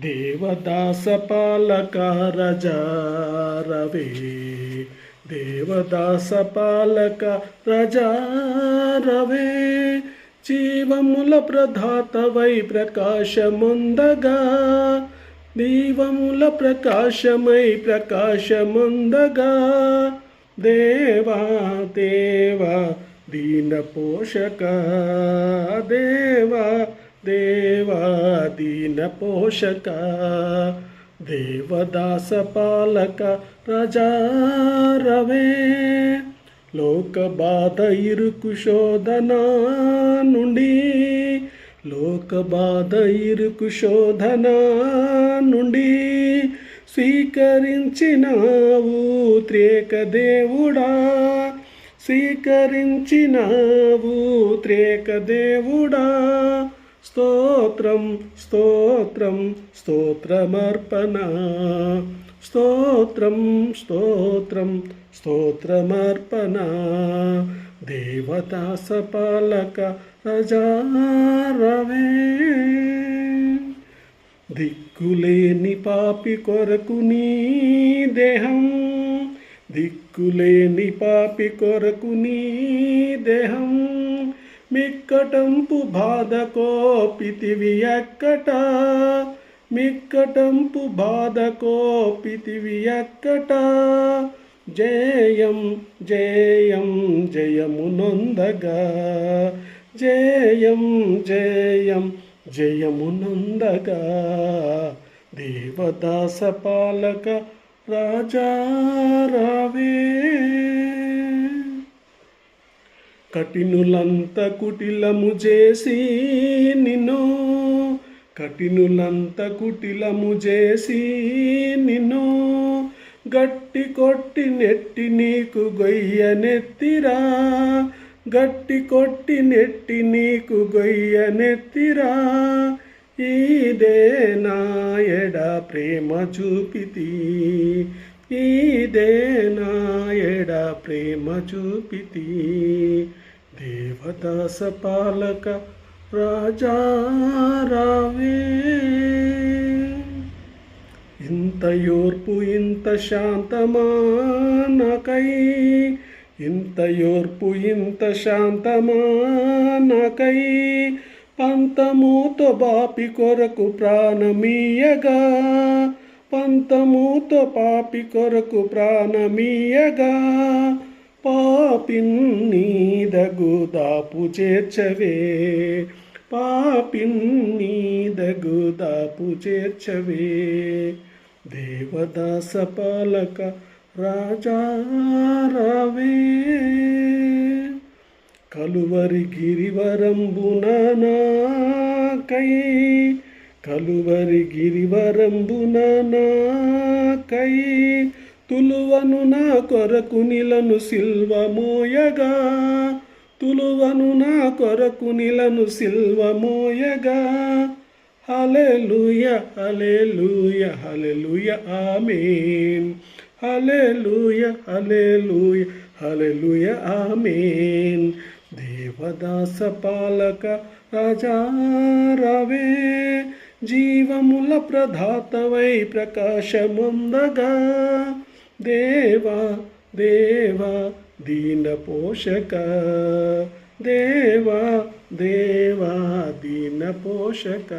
దేవదాస పాలక రజారవే దేవదాస పాలక రజారవే జీవముల ప్రధాత వై ప్రకాశముందగా. దీవముల ప్రకాశమై ప్రకాశముందగా. దేవా దేవా దీన పోషక దేవా దేవ. దీన పోషక దేవదాస పాలక రజారవే లోక బాధ ఇరుకు శోధన నుండి లోక బాధ ఇరుకు శోధన నుండి స్వీకరించినావు త్రేక దేవుడా. స్వీకరించినావు త్రేక దేవుడా. స్తోత్రం స్తోత్రం స్తోత్రమర్పణ. స్తోత్రం స్తోత్రం స్తోత్రమర్పణ. దేవదాస పాలక రజారవే. దిక్కులేని పాపి కొరకు నీ దేహం. దిక్కులేని పాపి కొరకు నీ దేహం. మిక్కటంపు బాధ కోపితివి ఎక్కట? మిక్కటంపు బాధ కోపితివి ఎక్కట? జయం జయం జయమునందగా జయం జయం జయమునందగా దేవదాస పాలక రాజా రావే. కఠినులంత కుటిలము చేసి నిన్ను కఠినులంత కుటిలము చేసి నిన్ను గట్టి కొట్టి నెట్టి నీకు గొయ్య నెత్తిరా గట్టి కొట్టి నెట్టి నీకు గొయ్య నెత్తిరా. ఇదే నాయడ ప్రేమ చూపితి ఇదే నాయడ ప్రేమ చూపితి. దేవదాస పాలక రాజా రావే. ఇంత యోర్పు ఇంత శాంతమానకై ఇంత యోర్పు ఇంత శాంతమానకై పంతమూతో బాపి కొరకు ప్రాణమీయగా పంతమూతో పాపి కొరకు ప్రాణమీయగా పాపిన్ని దగుదాపు చేర్చవే. పాపిన్ని దగుదాపు చేర్చవే. దేవదాస పాలక రాజా రావే. కలువరి గిరివరంబున కలువరి గిరివరంబున నాకై. తులువను నా కొరకు నిలను సిల్వమోయగా. తులువను నా కొరకు నిలను సిల్వమోయగా. హలెలుయ హలెలుయ హలెలుయ ఆమేన్. హలెలుయ హలెలుయ హలెలుయ ఆమేన్. దేవదాస పాలక రాజారవే జీవముల ప్రధాతవై ప్రకాశముందగా. దేవా దేవా దీన పోషక దేవా దేవా దీన పోషక